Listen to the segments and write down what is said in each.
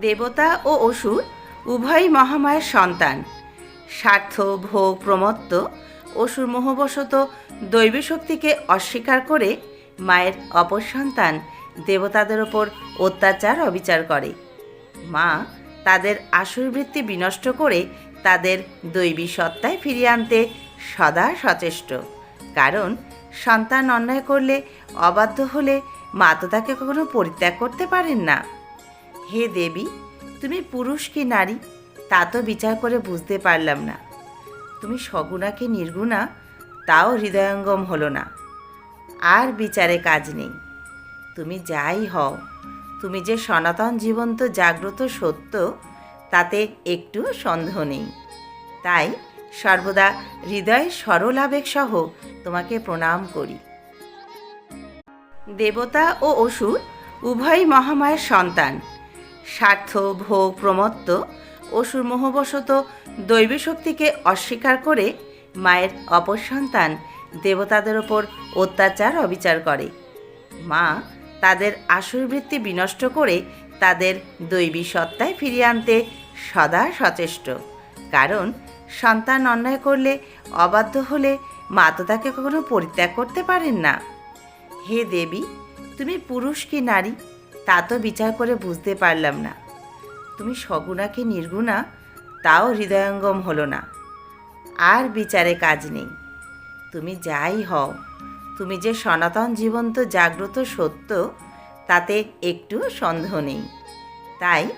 দেবতা ও অসুর উভয়ই মহামায়ের সন্তান। স্বার্থ, ভোগ, প্রমত্ত, অসুর মোহবশত দৈবী শক্তিকে অস্বীকার করে মায়ের অপসন্তান দেবতাদের ওপর অত্যাচার অবিচার করে। মা তাদের আসুরবৃত্তি বিনষ্ট করে তাদের দৈবী সত্তায় ফিরিয়ে আনতে সদা সচেষ্ট। কারণ সন্তান অন্যায় করলে, অবাধ্য হলে মা তো তাকে কখনো পরিত্যাগ করতে পারেন না। হে দেবী, তুমি পুরুষ কি নারী? তা তো বিচার করে বুঝতে পারলাম না। তুমি সগুণা কি নির্গুণা? তাও হৃদয়ঙ্গম হলো না। আর বিচারে কাজ নেই। তুমি যাই হও। তুমি যে সনাতন জীবন্ত জাগ্রত সত্য, তাতে একটু সন্দেহ নেই। তাই সর্বদা হৃদয় সরল আবেগ সহ তোমাকে প্রণাম করি। দেবতা ও অসুর, উভয় মহামায়ের সন্তান। স্বার্থ, ভোগ, প্রমত্ত অসুর মোহবশত দৈবী শক্তিকে অস্বীকার করে মায়ের অপর সন্তান দেবতাদের ওপর অত্যাচার, অবিচার করে। মা তাদের আসুরবৃত্তি বিনষ্ট করে তাদের দৈবী সত্তায় ফিরিয়ে আনতে সদা সচেষ্ট। কারণ সন্তান অন্যায় করলে, অবাধ্য হলে মা তো তাকে কখনো পরিত্যাগ করতে পারেন না। হে দেবী, তুমি পুরুষ কি নারী? তা তো বিচার করে বুঝতে পারলাম না। তুমি সগুণা কি নির্গুণা, তাও হৃদয়ঙ্গম হলো না। আর বিচারে কাজ নেই। তুমি যাই হও, তুমি যে সনাতন জীবন্ত জাগ্রত সত্য, তাতে একটু সন্দেহ নেই। তাই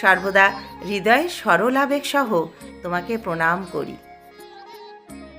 সর্বদা হৃদয় সরল আবেগ সহ তোমাকে প্রণাম করি।